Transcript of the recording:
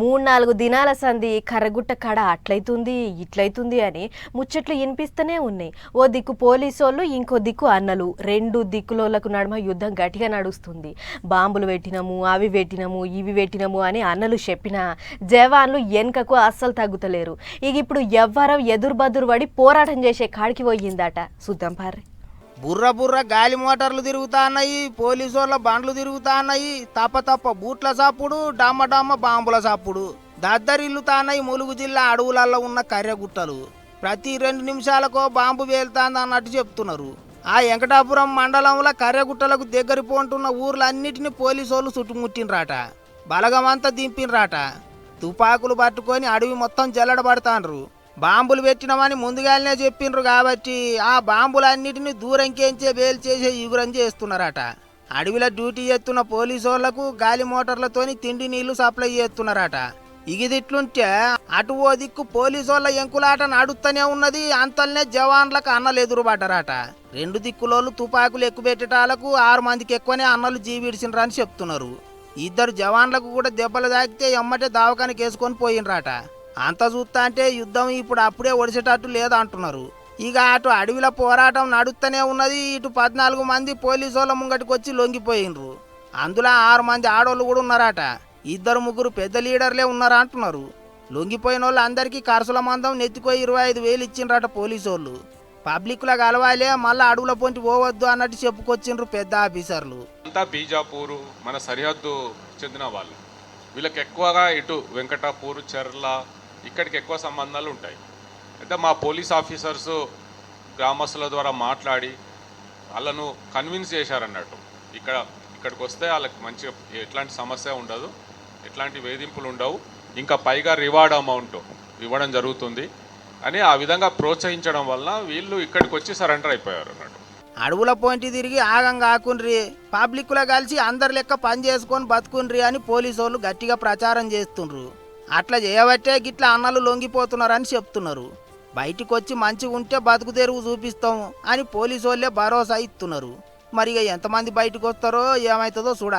మూడు నాలుగు దినాల సంధి కర్రగుట్ట కడ అట్లయితుంది ఇట్లయితుంది అని ముచ్చట్లు వినిపిస్తూనే ఉన్నాయి. ఓ దిక్కు పోలీసోళ్ళు ఇంకో దిక్కు అన్నలు. రెండు దిక్కులోళ్ళకు నడుమ యుద్ధం గట్టిగా నడుస్తుంది. బాంబులు పెట్టినము అవి పెట్టినము ఇవి పెట్టినము అని అన్నలు చెప్పినా జవాన్లు వెనుకకు అస్సలు తగ్గుతలేరు. ఇక ఇప్పుడు ఎవ్వరం ఎదురు బదురు పడి పోరాటం చేసే కాడికి పోయిందట. చూద్దాం బుర్ర బుర్ర గాలి మోటార్లు తిరుగుతున్నాయి పోలీసుల పోలీసు వాళ్ళ బండ్లు తిరుగుతున్నాయి తప్ప తప్ప బూట్ల సాపుడు డామ డామ బాంబుల సాపుడు. దద్దరిల్లుతాన్నాయి ములుగు జిల్లా అడవులలో ఉన్న కర్రెగుట్టలు. ప్రతి రెండు నిమిషాలకో బాంబు వేలుతాంది అన్నట్టు చెప్తున్నారు. ఆ వెంకటాపురం మండలంలో కర్రెగుట్టలకు దగ్గర పోంటున్న ఊర్లన్నిటిని పోలీసు వాళ్ళు చుట్టుముట్టినరాట బలగమంతా దింపినరాట. తుపాకులు పట్టుకొని అడవి మొత్తం జల్లడబడతాండ్రు. బాంబులు పెట్టినామని ముందుగానే చెప్పిండ్రు కాబట్టి ఆ బాంబులన్నిటిని దూరంకేంచే బేలు చేసే యుగురం చేస్తున్నారట. అడవిలో డ్యూటీ చేస్తున్న పోలీసు వాళ్ళకు గాలి మోటార్లతోని తిండి నీళ్ళు సప్లై చేస్తున్నారట. ఇగిదిట్లుంటే అటు ఓ దిక్కు పోలీసు వాళ్ళ ఎంకులాట నడుస్తూనే ఉన్నది అంతల్నే జవాన్లకు అన్నలు ఎదురుపడ్డారట. రెండు దిక్కులోళ్ళు తుపాకులు ఎక్కుపెట్టేటాలకు ఆరు మందికి ఎక్కువనే అన్నలు జీవిడిసినరా అని చెప్తున్నారు. ఇద్దరు జవాన్లకు కూడా దెబ్బలు తాకితే ఎమ్మటే దావకానికి వేసుకొని పోయినరాట. అంత చూస్తా అంటే యుద్ధం ఇప్పుడు అప్పుడే ఒడిసేటట్టు లేదంటున్నారు. ఇక అటు అడవిలో పోరాటం నడుస్తూనే ఉన్నది ఇటు పద్నాలుగు మంది పోలీసు వాళ్ళ ముంగటికి వచ్చి లొంగిపోయినరు అందులో ఆరు మంది ఆడోళ్ళు కూడా ఉన్నారట. ఇద్దరు ముగ్గురు పెద్ద లీడర్లే ఉన్నారా అంటున్నారు లొంగిపోయిన వాళ్ళు అందరికీ కరసుల మందం నెత్తిపోయి ఇరవై ఐదు వేలు ఇచ్చిండ్రట పోలీసు వాళ్ళు పబ్లిక్లో కలవాలే మళ్ళీ అడవుల పొంటి పోవద్దు అన్నట్టు చెప్పుకొచ్చిండ్రు పెద్ద ఆఫీసర్లు. అంతా బీజాపూరు మన సరిహద్దు చెందిన వాళ్ళు. వీళ్ళకి ఎక్కువగా ఇటు వెంకటాపూర్ చెర్ల ఇక్కడికి ఎక్కువ సంబంధాలు ఉంటాయి. అయితే మా పోలీస్ ఆఫీసర్స్ గ్రామస్తుల ద్వారా మాట్లాడి వాళ్ళను కన్విన్స్ చేశారన్నట్టు. ఇక్కడ ఇక్కడికి వస్తే వాళ్ళకి మంచిగా ఎట్లాంటి సమస్య ఉండదు ఎట్లాంటి వేధింపులు ఉండవు ఇంకా పైగా రివార్డ్ అమౌంట్ ఇవ్వడం జరుగుతుంది అని ఆ విధంగా ప్రోత్సహించడం వలన వీళ్ళు ఇక్కడికి వచ్చి సరెండర్ అయిపోయారు అన్నట్టు. అడవుల పాయింట్ తిరిగి ఆగం కాకుండ్రి పబ్లిక్లో కలిసి అందరి లెక్క పని చేసుకొని బతుకుండ్రి అని పోలీసు వాళ్ళు గట్టిగా ప్రచారం చేస్తుండ్రు. అట్లా చేయబట్టే గిట్ల అన్నలు లొంగిపోతున్నారని చెప్తున్నారు. బయటికి వచ్చి మంచిగా ఉంటే బతుకు తెరువు చూపిస్తాం అని పోలీసు వాళ్ళే భరోసా ఇస్తున్నారు. మరి ఇక ఎంతమంది బయటకు వస్తారో ఏమవుతుందో చూడాలి.